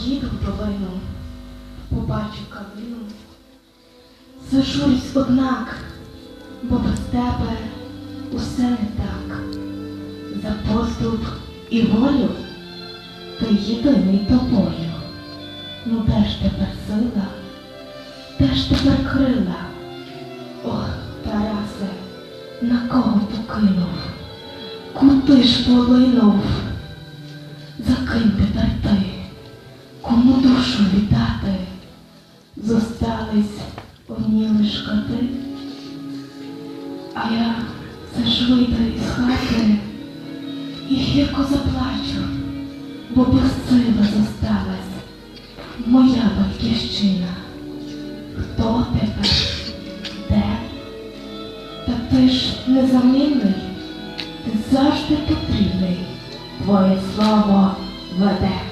Поїду в долину, побачу калину. Зажурюсь однак, бо без тебе усе не так. За поступ і волю ти єдиний тобою. Ну де ж тепер сила, де ж тепер крила? Ох, Тарасе, на кого покинув? Куди ж полинув? За ким тепер ти? Кому душу віддати? Зостались одні лиш коти, а я вийду із хати і гірко заплачу, бо безсила зосталась моя батьківщина. Хто тепер? Де? Та ти ж незамінний, ти завжди потрібний. Твоє слово веде.